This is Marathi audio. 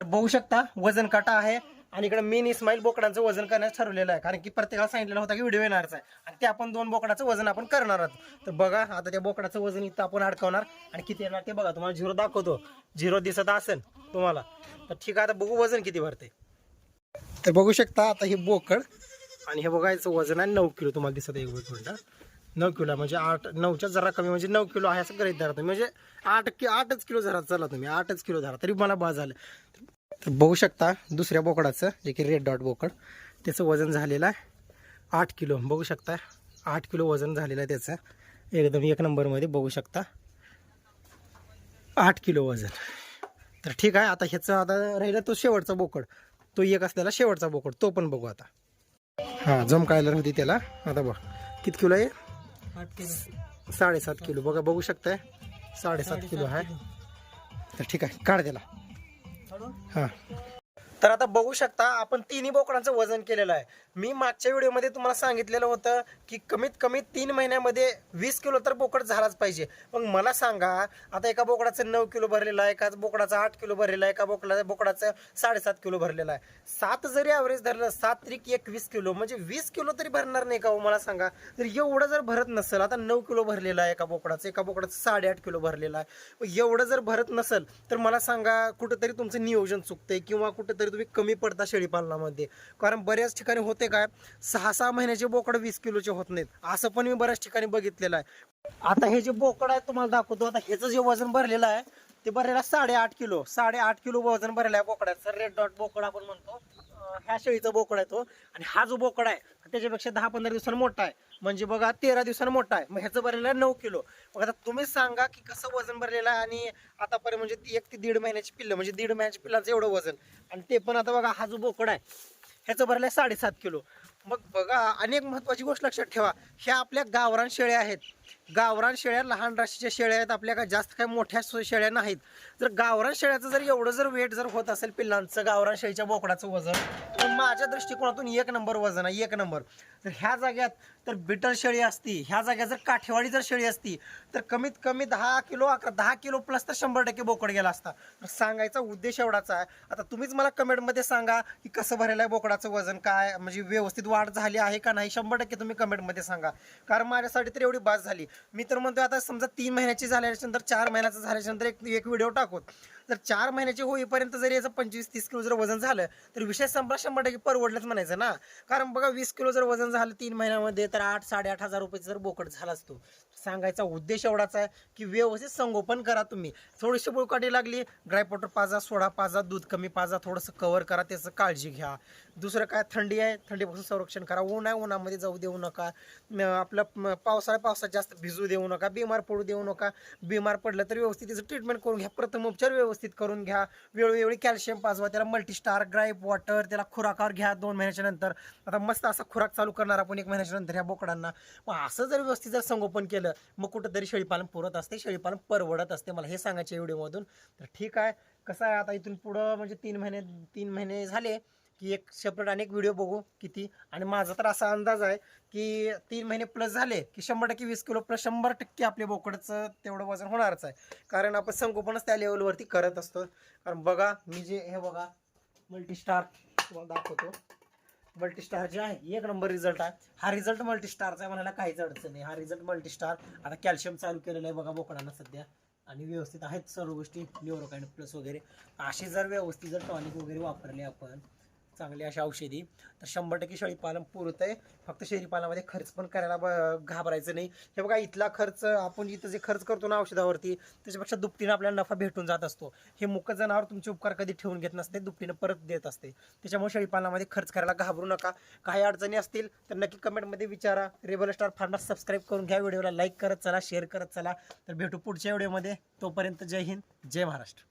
बघू शकता. वजन काटा आहे. आणि इकडे मेन इस्माईल बोकडांचं वजन करण्यास ठरवलेलं आहे. कारण की प्रत्येकाला सांगितलेलं होतं की व्हिडिओ येणारच आहे. आणि ते आपण दोन बोकडाचं वजन आपण करणार आहोत. तर बघा आता त्या बोकडाचं वजन इथं आपण अडकवणार. आणि किती येणार ते बघा. तुम्हाला झिरो दाखवतो. झिरो दिसत असेल तुम्हाला. तर ठीक आहे आता बघू वजन किती भरते तर बघू शकता आता हे बोकड आणि हे बघायचं वजन आहे नऊ किलो. तुम्हाला दिसत आहे एक मिनिट नऊ किलो आहे, म्हणजे आठ नऊच्या जरा कमी म्हणजे नऊ किलो आहे असं गरीब धरा तुम्ही. म्हणजे आठ कि आठच किलो धरा चला तुम्ही. आठच किलो धरा. तरी मला बा झालं. तर बघू शकता दुसऱ्या बोकडाचं जे की रेड डॉट बोकड त्याचं वजन झालेलं आहे आठ किलो. बघू शकता. आठ किलो वजन झालेलं आहे त्याचं. एकदम एक नंबरमध्ये बघू शकता. आठ किलो वजन. तर ठीक आहे. आता ह्याचं आता राहिला तो शेवटचा बोकड. तो एक असलेला शेवटचा बोकड. तो पण बघू आता. हां जम कायलर होती त्याला. आता बघ. किती किलो आहे? साडेसात किलो. बघा बघू शकताय? साडेसात किलो आहे. तर ठीक आहे काढ त्याला. हां. तर आता बघू शकता आपण तिन्ही बोकडांचं वजन केलेलं आहे. मी मागच्या व्हिडिओमध्ये तुम्हाला सांगितलेलं होतं की कमीत कमी तीन महिन्यामध्ये वीस किलो तर बोकड झालाच पाहिजे. मग मला सांगा आता एका बोकडाचं नऊ किलो भरलेलं आहे एका बोकडाचं आठ किलो भरलेलं आहे एका बोकडा बोकडाचं साडेसात किलो भरलेलं आहे. सात जरी ॲव्हरेज धरलं सात त्रिक एक वीस किलो म्हणजे वीस किलो तरी भरणार नाही का हो मला सांगा? तर एवढं जर भरत नसेल आता नऊ किलो भरलेलं आहे एका बोकडाचं एका बोकडाचं साडेआठ किलो भरलेलं आहे. एवढं जर भरत नसेल तर मला सांगा कुठंतरी तुमचं नियोजन चुकतंय किंवा कुठंतरी तुम्ही कमी पडता शेळीपालनामध्ये. कारण बऱ्याच ठिकाणी होते काय सहा सहा महिन्याचे बोकड वीस किलोचे होत नाहीत. असं पण मी बऱ्याच ठिकाणी बघितलेलं आहे. आता हे जे बोकड आहे तुम्हाला दाखवतो. आता ह्याचं जे वजन भरलेलं आहे ते भरलेलं आहे साडेआठ किलो साडेआठ किलो वजन भरलेलं आहे. बोकडाचं रेड डॉट बोकड आपण म्हणतो. ह्या शेळीचा बोकड आहे तो. आणि हा जो बोकड आहे त्याच्यापेक्षा दहा पंधरा दिवसांनी मोठा आहे. म्हणजे बघा तेरा दिवसांनी मोठा आहे. मग ह्याचं भरलेलं आहे नऊ किलो. मग आता तुम्ही सांगा की कसं वजन भरलेलं आहे आणि आतापर्यंत म्हणजे ती एक ते दीड महिन्याची पिल्लं म्हणजे दीड महिन्याच्या पिल्लाचं एवढं वजन. आणि ते पण आता बघा हा जो बोकड आहे ह्याचं भरलं आहे साडेसात किलो. मग बघा अनेक महत्वाची गोष्ट लक्षात ठेवा. ह्या आपल्या गावरान शेळ्या आहेत. गावरान शेळ्या लहान राशीच्या शेळ्या आहेत आपल्या काय जास्त काही मोठ्या शेळ्या नाहीत. जर गावरान शेळ्याचं जर एवढं जर वेट जर होत असेल पिल्लांचं गावरान शेळीच्या बोकडाचं वजन तर माझ्या दृष्टिकोनातून एक नंबर वजन आहे एक नंबर. तर ह्या जाग्यात तर बिटल शेळी असती ह्या जाग्यात जर काठेवाडी जर शेळी असती तर कमीत कमी दहा किलो अकरा दहा किलो प्लस तर शंभर टक्के बोकड गेला असता. तर सांगायचा उद्देश एवढाच आहे. आता तुम्हीच मला कमेंटमध्ये सांगा की कसं भरेलं आहे बोकडाचं वजन काय म्हणजे व्यवस्थित वाढ झाली आहे का नाही शंभर टक्के तुम्ही कमेंटमध्ये सांगा. कारण माझ्यासाठी तर एवढी बाज झाली. मी तर म्हणतो आता समजा तीन महिन्याची झाल्याच्यानंतर चार महिन्याचं झाल्याच्यानंतर एक एक व्हिडिओ टाकू जर चार महिन्याची होईपर्यंत जर याचं पंचवीस तीस किलो जर वजन झालं तर विषय संपला शंभर टक्के परवडलंच म्हणायचं ना. कारण बघा वीस किलो जर वजन झालं तीन महिन्यामध्ये तर आठ साडेआठ हजार रुपये जर बोकड झाला असतो सांगायचा उद्देश एवढाच आहे की व्यवस्थित संगोपन करा तुम्ही. थोडीशी बुळकाटी लागली ड्रायपॉटर पाजा सोडा पाजा दूध कमी पाजा थोडंसं कवर करा त्याचं काळजी घ्या. दुसरं काय थंडी आहे थंडीपासून संरक्षण करा. ऊन आहे उन्हामध्ये जाऊ देऊ नका. आपलं पावसाळा पावसात जास्त भिजू देऊ नका बिमार पडू देऊ नका. बिमार पडलं तर व्यवस्थित त्याचं ट्रीटमेंट करून घ्या. प्रथम उपचार व्यवस्थित करून घ्या. वेळोवेळी कॅल्शियम पाजवा त्याला मल्टीस्टार ग्राईप वॉटर त्याला खुराकावर घ्या दोन महिन्याच्या नंतर. आता मस्त असा खुराक चालू करणार आपण एक महिन्याच्या नंतर ह्या बोकडांना. मग असं जर व्यवस्थित जर संगोपन केलं मग कुठंतरी शेळीपालन पुरत असते शेळीपालन परवडत असते मला हे सांगायचे व्हिडिओमधून. तर ठीक आहे कसं आहे आता इथून पुढं म्हणजे तीन महिने तीन महिने झाले की एक सेपरेट अनेक व्हिडिओ बघू किती. आणि माझा तर असा अंदाज आहे की तीन महिने प्लस झाले की शंभर टक्के वीस किलो प्लस शंभर टक्के आपल्या बोकडचं तेवढं वजन होणारच आहे. कारण आपण संगोपनच त्या लेवलवरती करत असतो. कारण बघा मी जे हे बघा मल्टीस्टार तुम्हाला दाखवतो. मल्टीस्टार जे आहे एक नंबर रिझल्ट आहे. हा रिझल्ट मल्टीस्टारचा आहे म्हणायला काहीच अडचण नाही. हा रिझल्ट मल्टीस्टार आता कॅल्शियम चालू केलेलं आहे बघा बोकडांना सध्या. आणि व्यवस्थित आहेत सर्व गोष्टी न्यूरोकाइन प्लस वगैरे. असे जर व्यवस्थित जर टॉनिक वगैरे वापरले आपण चांगली अशा औषधी. तर शंभर टक्के शेळीपालन पुरत आहे फक्त शेळीपालनामध्ये खर्च पण करायला ब- घाबरायचं नाही. हे बघा इथला खर्च आपण इथं जे खर्च करतो ना औषधावरती त्याच्यापेक्षा दुपटीनं आपल्याला नफा भेटून जात असतो. हे मुख्य जनावर तुमचे उपकार कधी ठेवून घेत नसते दुपटीनं परत देत असते. त्याच्यामुळे शेळीपालनामध्ये खर्च करायला घाबरू नका. काही अडचणी असतील तर नक्की कमेंटमध्ये विचारा. रेबल स्टार फार्मर सबस्क्राईब करून घ्या. व्हिडिओला लाईक करत चला शेअर करत चला. तर भेटू पुढच्या व्हिडिओमध्ये. तोपर्यंत जय हिंद जय महाराष्ट्र.